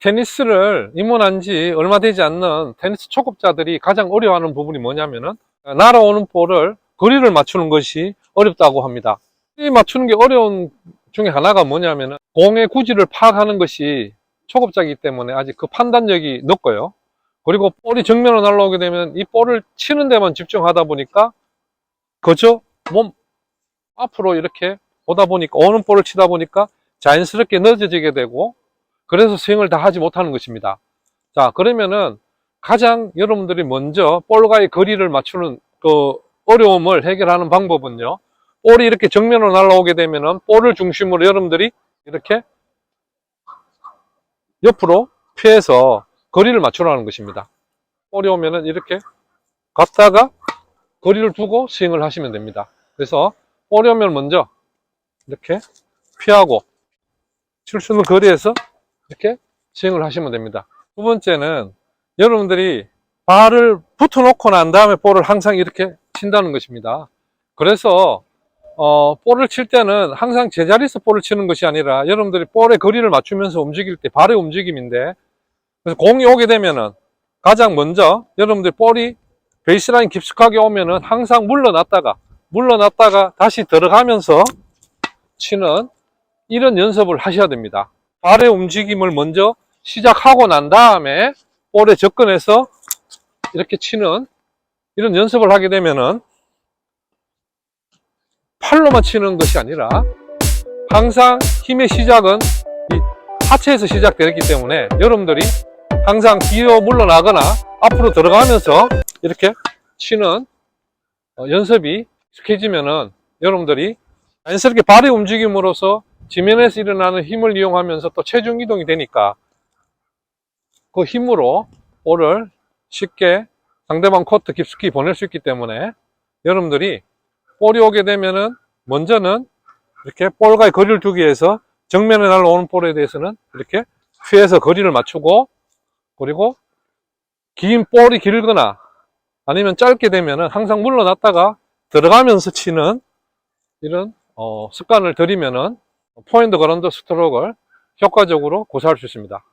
테니스를 입문한 지 얼마 되지 않는 테니스 초급자들이 가장 어려워하는 부분이 뭐냐면은 날아오는 볼을 거리를 맞추는 것이 어렵다고 합니다. 이 맞추는 게 어려운 중에 하나가 뭐냐면은 공의 구질을 파악하는 것이 초급자이기 때문에 아직 그 판단력이 높고요. 그리고 볼이 정면으로 날아오게 되면 이 볼을 치는 데만 집중하다 보니까 그저 몸 앞으로 이렇게 오다 보니까 오는 볼을 치다 보니까 자연스럽게 늦어지게 되고 그래서 스윙을 다 하지 못하는 것입니다. 자 그러면은 가장 여러분들이 먼저 볼과의 거리를 맞추는 그 어려움을 해결하는 방법은요. 볼이 이렇게 정면으로 날아오게 되면은 볼을 중심으로 여러분들이 이렇게 옆으로 피해서 거리를 맞추라는 것입니다. 볼이 오면은 이렇게 갔다가 거리를 두고 스윙을 하시면 됩니다. 그래서 볼이 오면 먼저 이렇게 피하고 칠수 있는 거리에서 이렇게 스윙을 하시면 됩니다. 두 번째는 여러분들이 발을 붙어 놓고 난 다음에 볼을 항상 이렇게 친다는 것입니다. 그래서 어, 볼을 칠 때는 항상 제자리에서 볼을 치는 것이 아니라 여러분들이 볼의 거리를 맞추면서 움직일 때 발의 움직임인데 그래서 공이 오게 되면은 가장 먼저 여러분들 볼이 베이스라인 깊숙하게 오면은 항상 물러났다가 물러났다가 다시 들어가면서 치는 이런 연습을 하셔야 됩니다. 발의 움직임을 먼저 시작하고 난 다음에 볼에 접근해서 이렇게 치는 이런 연습을 하게 되면은 팔로만 치는 것이 아니라 항상 힘의 시작은 이 하체에서 시작되기 때문에 여러분들이 항상 뒤로 물러나거나 앞으로 들어가면서 이렇게 치는 어, 연습이 익숙해지면은 여러분들이 자연스럽게 발의 움직임으로써 지면에서 일어나는 힘을 이용하면서 또 체중 이동이 되니까 그 힘으로 볼을 쉽게 상대방 코트 깊숙이 보낼 수 있기 때문에 여러분들이 볼이 오게 되면은 먼저는 이렇게 볼과의 거리를 두기 위해서 정면에 날아오는 볼에 대해서는 이렇게 피해서 거리를 맞추고 그리고 긴 볼이 길거나 아니면 짧게 되면은 항상 물러났다가 들어가면서 치는 이런 어, 습관을 들이면은 포인트 그라운드 스트로크를 효과적으로 고사할 수 있습니다.